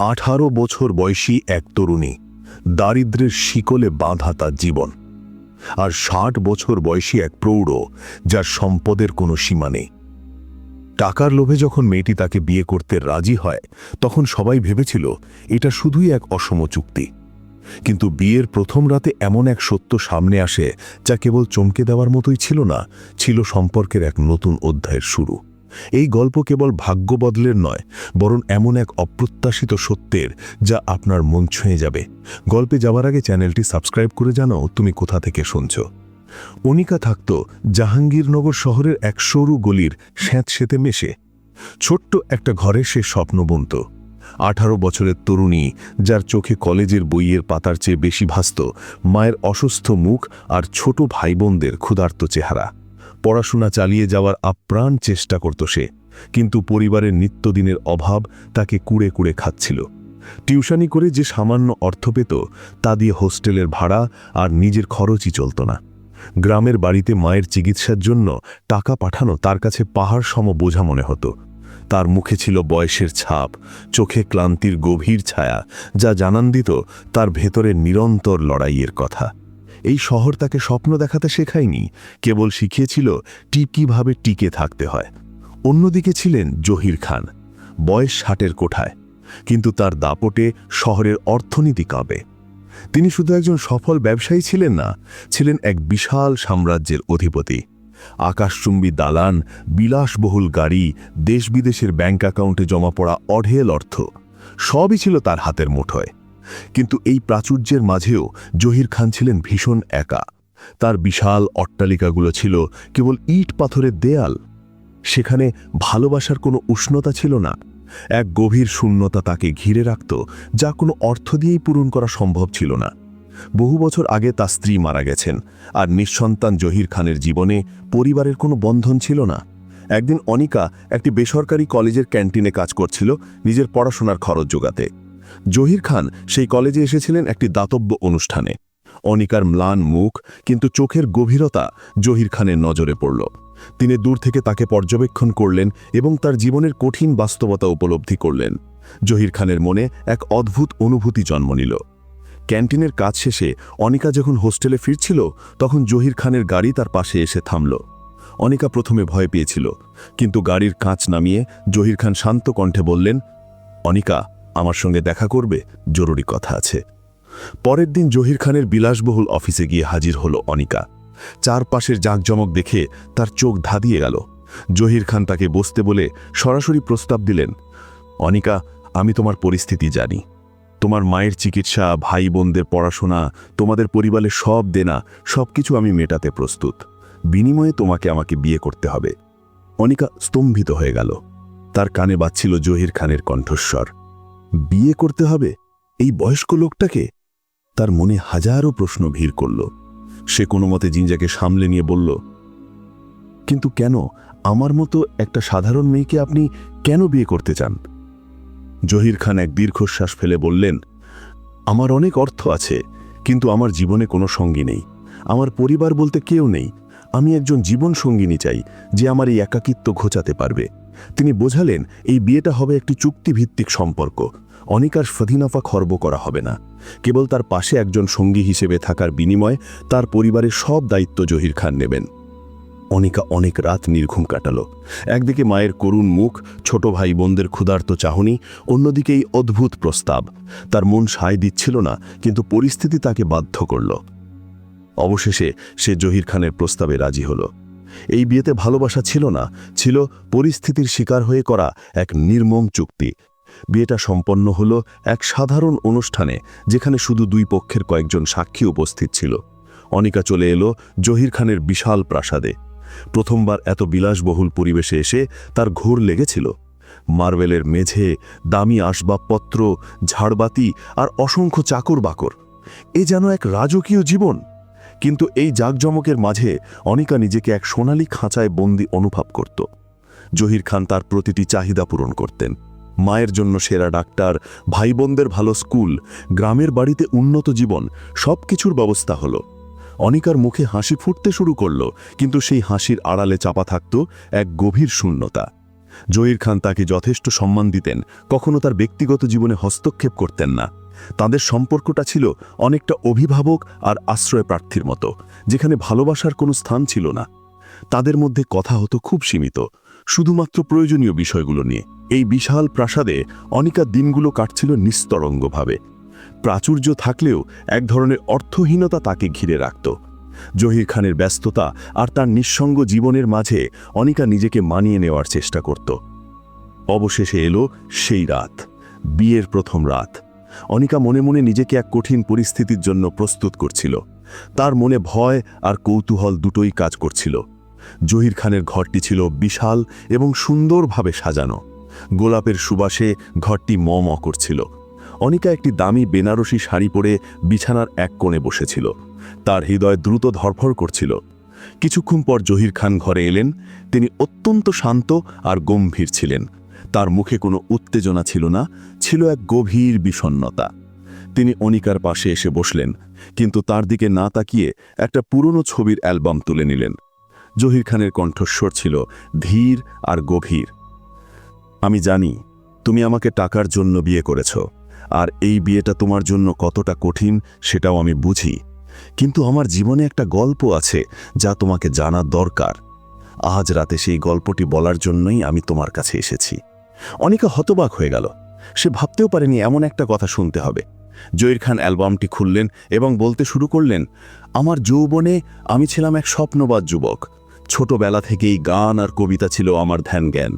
আঠারো বছর বয়সী এক তরুণী দারিদ্র্যের শিকলে বাঁধা তার জীবন। আর ষাট বছর বয়সী এক প্রৌঢ়, যার সম্পদের কোনো সীমা নেই। টাকার লোভে যখন মেয়েটি তাকে বিয়ে করতে রাজি হয়, তখন সবাই ভেবেছিল, এটা শুধুই এক অসম চুক্তি। কিন্তু বিয়ের প্রথম রাতে এমন এক সত্য সামনে আসে, যা কেবল চমকে দেওয়ার মতোই ছিল না, ছিল সম্পর্কের এক নতুন অধ্যায়ের শুরু। এই গল্প কেবল ভাগ্য বদলের নয়, বরং এমন এক অপ্রত্যাশিত সত্যের যা আপনার মন ছুঁয়ে যাবে। গল্পে যাওয়ার আগে চ্যানেলটি সাবস্ক্রাইব করে জানাও তুমি কোথা থেকে শুনছ। অনিকা থাকত জাহাঙ্গীরনগর শহরের এক সরু গলির স্যাঁতসেতে মেশে। ছোট্ট একটা ঘরে সে স্বপ্ন বুনত। আঠারো বছরের তরুণী, যার চোখে কলেজের বইয়ের পাতার চেয়ে বেশি ভাসত, মায়ের অসুস্থ মুখ আর ছোট ভাই বোনদের ক্ষুধার্ত চেহারা। পড়াশোনা চালিয়ে যাওয়ার আপ্রাণ চেষ্টা করত সে, কিন্তু পরিবারের নিত্যদিনের অভাব তাকে কুড়ে কুড়ে খাচ্ছিল। টিউশনি করে যে সামান্য অর্থ পেত, তা দিয়ে হোস্টেলের ভাড়া আর নিজের খরচই চলত না। গ্রামের বাড়িতে মায়ের চিকিৎসার জন্য টাকা পাঠানো তার কাছে পাহাড় সম বোঝা মনে হতো। তার মুখে ছিল বয়সের ছাপ, চোখে ক্লান্তির গভীর ছায়া, যা জানান দিত তার ভেতরের নিরন্তর লড়াইয়ের কথা। এই শহর তাকে স্বপ্ন দেখাতে শেখায়নি, কেবল শিখিয়েছিল টি কীভাবে টিকে থাকতে হয়। অন্যদিকে ছিলেন জহির খান, বয়স ষাটের কোঠায়, কিন্তু তার দাপটে শহরের অর্থনীতি কাঁপে। তিনি শুধু একজন সফল ব্যবসায়ী ছিলেন না, ছিলেন এক বিশাল সাম্রাজ্যের অধিপতি। আকাশচুম্বী দালান, বিলাসবহুল গাড়ি দেশ বিদেশের ব্যাঙ্ক অ্যাকাউন্টে জমা পড়া অঢেল অর্থ, সবই ছিল তার হাতের মুঠোয়। কিন্তু এই প্রাচুর্যের মাঝেও জহির খান ছিলেন ভীষণ একা। তার বিশাল অট্টালিকাগুলো ছিল কেবল ইট পাথরের দেয়াল। সেখানে ভালোবাসার কোনো উষ্ণতা ছিল না। এক গভীর শূন্যতা তাকে ঘিরে রাখত, যা কোনো অর্থ দিয়েই পূরণ করা সম্ভব ছিল না। বহু বছর আগে তার স্ত্রী মারা গেছেন, আর নিঃসন্তান জহির খানের জীবনে পরিবারের কোনো বন্ধন ছিল না। একদিন অনিকা একটি বেসরকারি কলেজের ক্যান্টিনে কাজ করছিল নিজের পড়াশোনার খরচ জোগাতে। জহির খান সেই কলেজে এসেছিলেন একটি দাতব্য অনুষ্ঠানে। অনিকার ম্লান মুখ, কিন্তু চোখের গভীরতা জহির খানের নজরে পড়ল। তিনি দূর থেকে তাকে পর্যবেক্ষণ করলেন এবং তার জীবনের কঠিন বাস্তবতা উপলব্ধি করলেন। জহির খানের মনে এক অদ্ভুত অনুভূতি জন্ম নিল। ক্যান্টিনের কাজ শেষে অনিকা যখন হোস্টেলে ফিরছিল, তখন জহির খানের গাড়ি তার পাশে এসে থামল। অনিকা প্রথমে ভয় পেয়েছিল, কিন্তু গাড়ির কাঁচ নামিয়ে জহির খান শান্ত কণ্ঠে বললেন, অনিকা আমার সঙ্গে দেখা করবে, জরুরি কথা আছে। পরের দিন জহির খানের বিলাসবহুল অফিসে গিয়ে হাজির হলো অনিকা। চারপাশের জাঁকজমক দেখে তার চোখ ধাঁধিয়ে গেল। জহির খান তাকে বসতে বলে সরাসরি প্রস্তাব দিলেন, অনিকা, আমি তোমার পরিস্থিতি জানি। তোমার মায়ের চিকিৎসা ভাই বোনদের পড়াশোনা, তোমাদের পরিবারের সব দেনা, সবকিছু আমি মেটাতে প্রস্তুত। বিনিময়ে তোমাকে আমাকে বিয়ে করতে হবে। অনিকা স্তম্ভিত হয়ে গেল। তার কানে বাজছিল জহির খানের কণ্ঠস্বর। বিয়ে করতে হবে? এই বয়স্ক লোকটাকে? তার মনে হাজারো প্রশ্ন ভিড় করল। সে কোনো মতে জিঞ্জাকে সামলে নিয়ে বলল, কিন্তু কেন? আমার মতো একটা সাধারণ মেয়েকে আপনি কেন বিয়ে করতে চান? জহির খান এক দীর্ঘশ্বাস ফেলে বললেন, আমার অনেক অর্থ আছে, কিন্তু আমার জীবনে কোনো সঙ্গী নেই। আমার পরিবার বলতে কেউ নেই। আমি একজন জীবন সঙ্গিনী চাই, যে আমার এই একাকিত্ব ঘোচাতে পারবে। তিনি বোঝালেন, এই বিয়েটা হবে একটি চুক্তিভিত্তিক সম্পর্ক। অনিকার স্বাধীনফা খর্ব করা হবে না। কেবল তার পাশে একজন সঙ্গী হিসেবে থাকার বিনিময়ে তার পরিবারের সব দায়িত্ব জহির খান নেবেন। অনিকা অনেক রাত নির্ঘুম কাটাল। একদিকে মায়ের করুণ মুখ, ছোট ভাই বোনদের ক্ষুধার্ত চাহনি, অন্যদিকে এই অদ্ভুত প্রস্তাব। তার মন সায় দিচ্ছিল না, কিন্তু পরিস্থিতি তাকে বাধ্য করল। অবশেষে সে জহির খানের প্রস্তাবে রাজি হল। এই বিয়েতে ভালোবাসা ছিল না, ছিল পরিস্থিতির শিকার হয়ে করা এক নির্মম চুক্তি। বিয়েটা সম্পন্ন হল এক সাধারণ অনুষ্ঠানে, যেখানে শুধু দুই পক্ষের কয়েকজন সাক্ষী উপস্থিত ছিল। অনিকা চলে এলো জহির খানের বিশাল প্রাসাদে। প্রথমবার এত বিলাসবহুল পরিবেশে এসে তার ঘোর লেগেছিল। মার্বেলের মেঝে, দামি আসবাবপত্র, ঝাড়বাতি আর অসংখ্য চাকর বাকর এ যেন এক রাজকীয় জীবন। কিন্তু এই জাকজমকের মাঝে অনিকা নিজেকে এক সোনালী খাঁচায় বন্দি অনুভব করত। জহির খান তার প্রতিটি চাহিদা পূরণ করতেন। মায়ের জন্য সেরা ডাক্তার ভাই বোনদের ভালো স্কুল, গ্রামের বাড়িতে উন্নত জীবন সব কিছুর ব্যবস্থা হলো। অনিকার মুখে হাসি ফুটতে শুরু করল, কিন্তু সেই হাসির আড়ালে চাপা থাকত এক গভীর শূন্যতা। জহির খান তাকে যথেষ্ট সম্মান দিতেন, কখনো তার ব্যক্তিগত জীবনে হস্তক্ষেপ করতেন না। তাদের সম্পর্কটা ছিল অনেকটা অভিভাবক আর আশ্রয় প্রার্থীর মতো, যেখানে ভালোবাসার কোনো স্থান ছিল না। তাদের মধ্যে কথা হতো খুব সীমিত, শুধুমাত্র প্রয়োজনীয় বিষয়গুলো নিয়ে। এই বিশাল প্রাসাদে অনিকা দিনগুলো কাটছিল নিস্তরঙ্গভাবে। প্রাচুর্য থাকলেও এক ধরনের অর্থহীনতা তাকে ঘিরে রাখত। জহির খানের ব্যস্ততা আর তার নিঃসঙ্গ জীবনের মাঝে অনিকা নিজেকে মানিয়ে নেওয়ার চেষ্টা করত। অবশেষে এলো সেই রাত, বিয়ের প্রথম রাত। অনিকা মনে মনে নিজেকে এক কঠিন পরিস্থিতির জন্য প্রস্তুত করছিল। তার মনে ভয় আর কৌতূহল দুটোই কাজ করছিল। জহির খানের ঘরটি ছিল বিশাল এবং সুন্দরভাবে সাজানো। গোলাপের সুবাসে ঘরটি ম ম করছিল। অনিকা একটি দামি বেনারসি শাড়ি পরে বিছানার এক কোণে বসেছিল। তার হৃদয় দ্রুত ধরফর করছিল। কিছুক্ষণ পর জহির খান ঘরে এলেন। তিনি অত্যন্ত শান্ত আর গম্ভীর ছিলেন। তার মুখে কোনো উত্তেজনা ছিল না, ছিল এক গভীর বিষণ্ণতা। তিনি অনিকার পাশে এসে বসলেন, কিন্তু তার দিকে না তাকিয়ে একটা পুরনো ছবির অ্যালবাম তুলে নিলেন। জহির খানের কণ্ঠস্বর ছিল ধীর আর গভীর। আমি জানি, তুমি আমাকে টাকার জন্য বিয়ে করেছ, আর এই বিয়েটা তোমার জন্য কতটা কঠিন সেটাও আমি বুঝি। কিন্তু আমার জীবনে একটা গল্প আছে যা তোমাকে জানা দরকার। আজ রাতে সেই গল্পটি বলার জন্যই আমি তোমার কাছে এসেছি। অনিকা হতবাক হয়ে গেল। সে ভাবতেও পারেনি এমন একটা কথা শুনতে হবে। জহির খান অ্যালবামটি খুললেন এবং বলতে শুরু করলেন, আমার যৌবনে আমি ছিলাম এক স্বপ্নবাদ যুবক। ছোটবেলা থেকেই গান আর কবিতা ছিল আমার ধ্যান জ্ঞান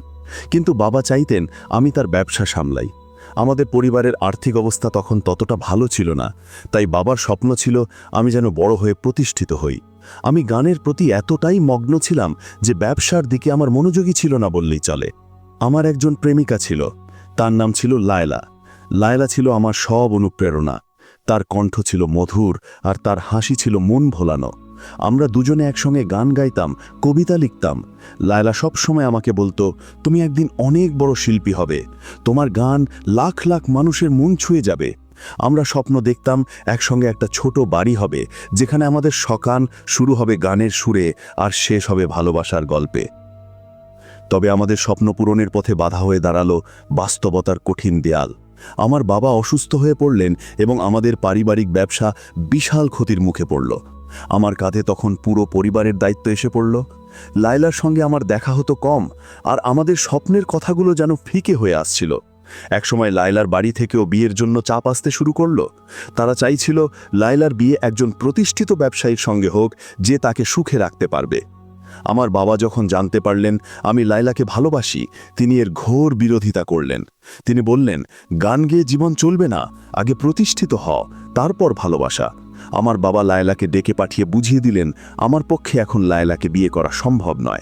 কিন্তু বাবা চাইতেন আমি তার ব্যবসা সামলাই। আমাদের পরিবারের আর্থিক অবস্থা তখন ততটা ভালো ছিল না। তাই বাবার স্বপ্ন ছিল আমি যেন বড় হয়ে প্রতিষ্ঠিত হই। আমি গানের প্রতি এতটাই মগ্ন ছিলাম যে ব্যবসার দিকে আমার মনোযোগী ছিল না বললেই চলে। আমার একজন প্রেমিকা ছিল। তার নাম ছিল লায়লা। লায়লা ছিল আমার সব অনুপ্রেরণা। তার কণ্ঠ ছিল মধুর আর তার হাসি ছিল মন ভোলানো। আমরা দুজনে একসঙ্গে গান গাইতাম, কবিতা লিখতাম। লায়লা সবসময় আমাকে বলতো, তুমি একদিন অনেক বড় শিল্পী হবে। তোমার গান লাখ লাখ মানুষের মন ছুঁয়ে যাবে। আমরা স্বপ্ন দেখতাম একসঙ্গে একটা ছোট বাড়ি হবে, যেখানে আমাদের সকান শুরু হবে গানের সুরে আর শেষ হবে ভালোবাসার গল্পে। তবে আমাদের স্বপ্ন পূরণের পথে বাধা হয়ে দাঁড়াল বাস্তবতার কঠিন দেয়াল। আমার বাবা অসুস্থ হয়ে পড়লেন এবং আমাদের পারিবারিক ব্যবসা বিশাল ক্ষতির মুখে পড়ল। আমার কাঁধে তখন পুরো পরিবারের দায়িত্ব এসে পড়ল। লায়লার সঙ্গে আমার দেখা হতো কম আর আমাদের স্বপ্নের কথাগুলো যেন ফিকে হয়ে আসছিল। একসময় লায়লার বাড়ি থেকেও বিয়ের জন্য চাপ আসতে শুরু করল। তারা চাইছিল লায়লার বিয়ে একজন প্রতিষ্ঠিত ব্যবসায়ীর সঙ্গে হোক যে তাকে সুখে রাখতে পারবে। আমার বাবা যখন জানতে পারলেন আমি লায়লাকে ভালোবাসি, তিনি এর ঘোর বিরোধিতা করলেন। তিনি বললেন, গান গেয়ে জীবন চলবে না, আগে প্রতিষ্ঠিত হ, তারপর ভালোবাসা। আমার বাবা লায়লাকে ডেকে পাঠিয়ে বুঝিয়ে দিলেন, আমার পক্ষে এখন লায়লাকে বিয়ে করা সম্ভব নয়।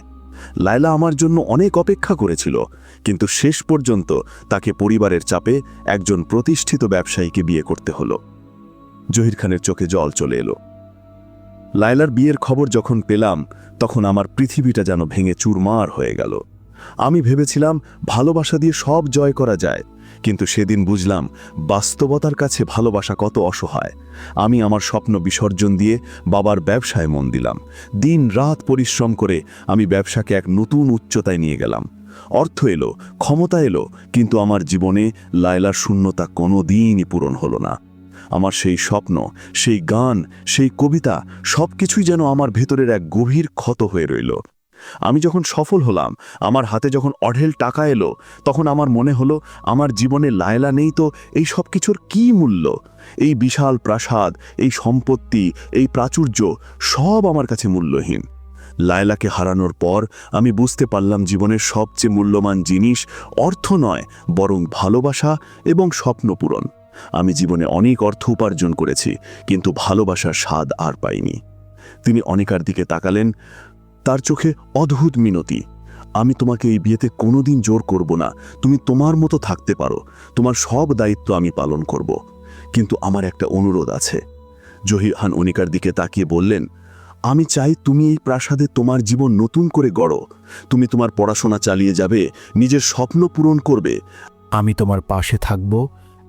লায়লা আমার জন্য অনেক অপেক্ষা করেছিল, কিন্তু শেষ পর্যন্ত তাকে পরিবারের চাপে একজন প্রতিষ্ঠিত ব্যবসায়ীকে বিয়ে করতে হলো। জহির খানের চোখে জল চলে এলো। লায়লার বিয়ের খবর যখন পেলাম, তখন আমার পৃথিবীটা যেন ভেঙে চুরমার হয়ে গেল। আমি ভেবেছিলাম, ভালোবাসা দিয়ে সব জয় করা যায়, কিন্তু সেদিন বুঝলাম, বাস্তবতার কাছে ভালোবাসা কত অসহায়। আমি আমার স্বপ্ন বিসর্জন দিয়ে বাবার ব্যবসায় মন দিলাম। দিন রাত পরিশ্রম করে আমি ব্যবসাকে এক নতুন উচ্চতায় নিয়ে গেলাম। অর্থ এলো, ক্ষমতা এলো, কিন্তু আমার জীবনে লায়লার শূন্যতা কোনো দিনই পূরণ হলো না। আমার সেই স্বপ্ন, সেই গান, সেই কবিতা সব কিছুই যেন আমার ভেতরের এক গভীর ক্ষত হয়ে রইল। আমি যখন সফল হলাম, আমার হাতে যখন অঢেল টাকা এলো, তখন আমার মনে হলো, আমার জীবনে লায়লা নেই তো এই সব কিছুর কী মূল্য? এই বিশাল প্রাসাদ, এই সম্পত্তি, এই প্রাচুর্য সব আমার কাছে মূল্যহীন। লায়লাকে হারানোর পর আমি বুঝতে পারলাম জীবনের সবচেয়ে মূল্যবান জিনিস অর্থ নয়, বরং ভালোবাসা এবং স্বপ্ন পূরণ। আমি জীবনে অনেক অর্থ উপার্জন করেছি, কিন্তু ভালোবাসার স্বাদ আর পাইনি। তিনি অনেকার দিকে তাকালেন, তার চোখে অদ্ভুত মিনতি। আমি তোমাকে এই বিয়েতে কোনোদিন জোর করব না, তুমি তোমার মতো থাকতে পারো, তোমার সব দায়িত্ব আমি পালন করব। কিন্তু আমার একটা অনুরোধ আছে। জহির খান অনিকার দিকে তাকিয়ে বললেন, আমি চাই তুমি এই প্রাসাদে তোমার জীবন নতুন করে গড়ো। তুমি তোমার পড়াশোনা চালিয়ে যাবে, নিজের স্বপ্ন পূরণ করবে। আমি তোমার পাশে থাকব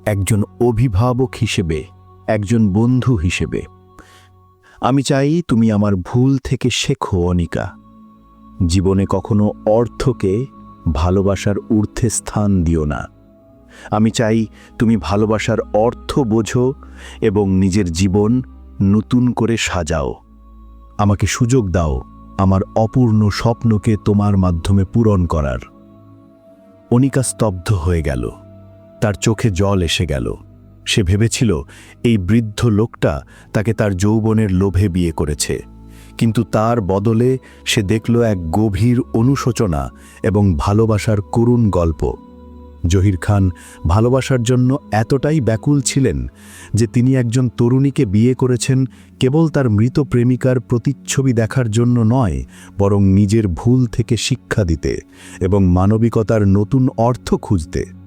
একজন অভিভাবক হিসেবে, একজন বন্ধু হিসেবে। আমি চাই তুমি আমার ভুল থেকে শেখো, অনিকা। জীবনে কখনো অর্থকে ভালোবাসার ঊর্ধ্বে স্থান দিও না। আমি চাই তুমি ভালোবাসার অর্থ বোঝো এবং নিজের জীবন নতুন করে সাজাও। আমাকে সুযোগ দাও আমার অপূর্ণ স্বপ্নকে তোমার মাধ্যমে পূরণ করার। অনিকা স্তব্ধ হয়ে গেল। তার চোখে জল এসে গেল। সে ভেবেছিল, এই বৃদ্ধ লোকটা তাকে তার যৌবনের লোভে বিয়ে করেছে। কিন্তু তার বদলে সে দেখল এক গভীর অনুশোচনা এবং ভালোবাসার করুণ গল্প। জহির খান ভালোবাসার জন্য এতটাই ব্যাকুল ছিলেন যে তিনি একজন তরুণীকে বিয়ে করেছেন কেবল তার মৃত প্রেমিকার প্রতিচ্ছবি দেখার জন্য নয়, বরং নিজের ভুল থেকে শিক্ষা দিতে এবং মানবিকতার নতুন অর্থ খুঁজতে।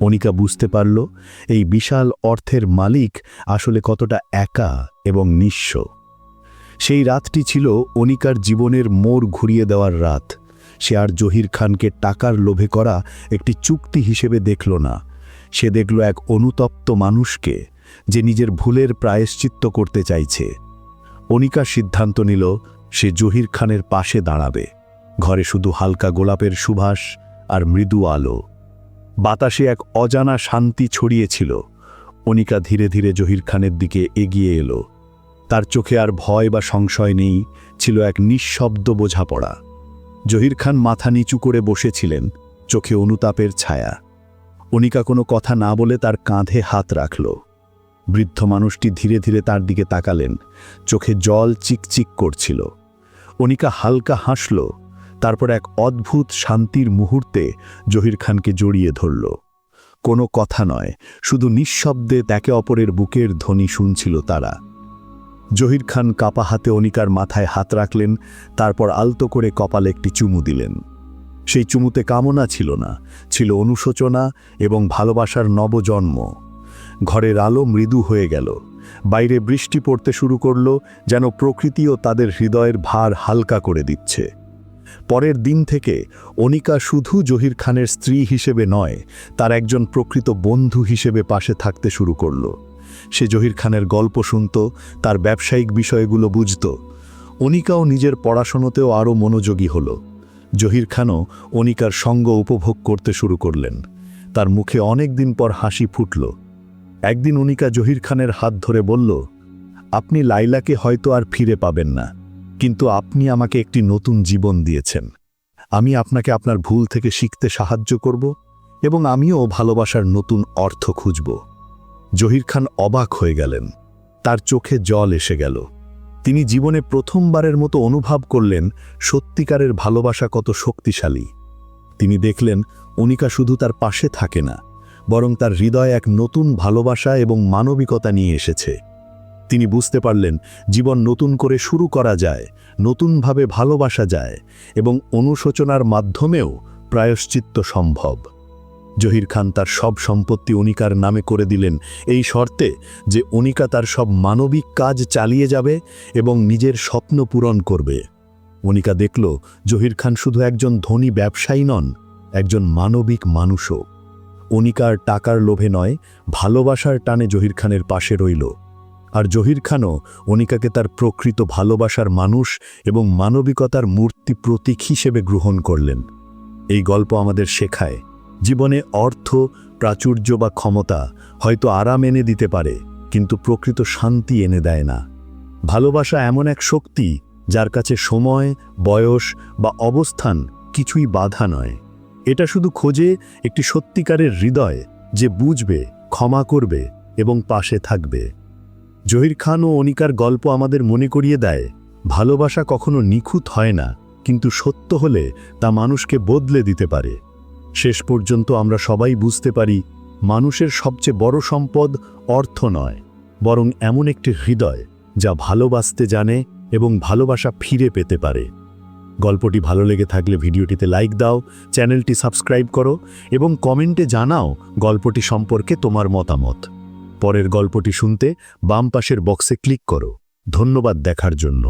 অনিকা বুঝতে পারল, এই বিশাল অর্থের মালিক আসলে কতটা একা এবং নিঃস্ব। সেই রাতটি ছিল অনিকার জীবনের মোড় ঘুরিয়ে দেওয়ার রাত। সে আর জহির খানকে টাকার লোভে করা একটি চুক্তি হিসেবে দেখল না। সে দেখল এক অনুতপ্ত মানুষকে যে নিজের ভুলের প্রায়শ্চিত্ত করতে চাইছে। অনিকা সিদ্ধান্ত নিল, সে জহির খানের পাশে দাঁড়াবে। ঘরে শুধু হালকা গোলাপের সুভাষ আর মৃদু আলো। বাতাসে এক অজানা শান্তি ছড়িয়েছিল। অনিকা ধীরে ধীরে জহির খানের দিকে এগিয়ে এলো। তার চোখে আর ভয় বা সংশয় নেই, ছিল এক নিঃশব্দ বোঝাপড়া। জহির খান মাথা নিচু করে বসেছিলেন, চোখে অনুতাপের ছায়া। অনিকা কোনো কথা না বলে তার কাঁধে হাত রাখল। বৃদ্ধ মানুষটি ধীরে ধীরে তার দিকে তাকালেন, চোখে জল চিকচিক করছিল। অনিকা হালকা হাসল তারপর এক অদ্ভুত শান্তির মুহূর্তে জহির খানকে জড়িয়ে ধরল। কোনো কথা নয়, শুধু নিঃশব্দে তাকে অপরের বুকের ধ্বনি শুনছিল তারা। জহির খান কাপা হাতে অনিকার মাথায় হাত রাখলেন, তারপর আলতো করে কপালে একটি চুমু দিলেন। সেই চুমুতে কামনা ছিল না, ছিল অনুশোচনা এবং ভালোবাসার নবজন্ম। ঘরের আলো মৃদু হয়ে গেল। বাইরে বৃষ্টি পড়তে শুরু করল, যেন প্রকৃতিও তাদের হৃদয়ের ভার হালকা করে দিচ্ছে। পরের দিন থেকে অনিকা শুধু জহির খানের স্ত্রী হিসেবে নয়, তার একজন প্রকৃত বন্ধু হিসেবে পাশে থাকতে শুরু করল। সে জহির খানের গল্প শুনত, তার ব্যবসায়িক বিষয়গুলো বুঝত। অনিকাও নিজের পড়াশোনাতেও আরও মনোযোগী হল। জহির খানও অনিকার সঙ্গ উপভোগ করতে শুরু করলেন। তার মুখে অনেক দিন পর হাসি ফুটল। একদিন অনিকা জহির খানের হাত ধরে বলল, আপনি লাইলাকে হয়তো আর ফিরে পাবেন না। কিন্তু আপনি আমাকে একটি নতুন জীবন দিয়েছেন। আমি আপনাকে আপনার ভুল থেকে শিখতে সাহায্য করব এবং আমিও ভালোবাসার নতুন অর্থ খুঁজব। জহির খান অবাক হয়ে গেলেন। তার চোখে জল এসে গেল। তিনি জীবনে প্রথমবারের মতো অনুভব করলেন সত্যিকারের ভালোবাসা কত শক্তিশালী। তিনি দেখলেন, অনিকা শুধু তার পাশে থাকে না, বরং তার হৃদয় এক নতুন ভালোবাসা এবং মানবিকতা নিয়ে এসেছে। তিনি বুঝতে পারলেন জীবন নতুন করে শুরু করা যায়, নতুনভাবে ভালোবাসা যায় এবং অনুশোচনার মাধ্যমেও প্রায়শ্চিত্ত সম্ভব। জহির খান তার সব সম্পত্তি অনিকার নামে করে দিলেন এই শর্তে যে অনিকা তার সব মানবিক কাজ চালিয়ে যাবে এবং নিজের স্বপ্ন পূরণ করবে। অনিকা দেখল জহির খান শুধু একজন ধনী ব্যবসায়ী নন, একজন মানবিক মানুষও। অনিকার টাকার লোভে নয়, ভালোবাসার টানে জহির খানের পাশে রইল। আর জহির খানও অনিকাকে তার প্রকৃত ভালোবাসার মানুষ এবং মানবিকতার মূর্তি প্রতীক হিসেবে গ্রহণ করলেন। এই গল্প আমাদের শেখায়, জীবনে অর্থ, প্রাচুর্য বা ক্ষমতা হয়তো আরাম এনে দিতে পারে, কিন্তু প্রকৃত শান্তি এনে দেয় না। ভালোবাসা এমন এক শক্তি যার কাছে সময়, বয়স বা অবস্থান কিছুই বাধা নয়। এটা শুধু খোঁজে একটি সত্যিকারের হৃদয় যে বুঝবে, ক্ষমা করবে এবং পাশে থাকবে। জহির খান ও অনিকার গল্প আমাদের মনে করিয়ে দেয়, ভালোবাসা কখনো নিখুঁত হয় না, কিন্তু সত্য হলে তা মানুষকে বদলে দিতে পারে। শেষ পর্যন্ত আমরা সবাই বুঝতে পারি, মানুষের সবচেয়ে বড় সম্পদ অর্থ নয়, বরং এমন একটি হৃদয় যা ভালোবাসতে জানে এবং ভালোবাসা ফিরে পেতে পারে। গল্পটি ভালো লেগে থাকলে ভিডিওটিতে লাইক দাও, চ্যানেলটি সাবস্ক্রাইব করো এবং কমেন্টে জানাও গল্পটি সম্পর্কে তোমার মতামত। পরের গল্পটি শুনতে বাম পাশের বক্সে ক্লিক করো। ধন্যবাদ দেখার জন্য।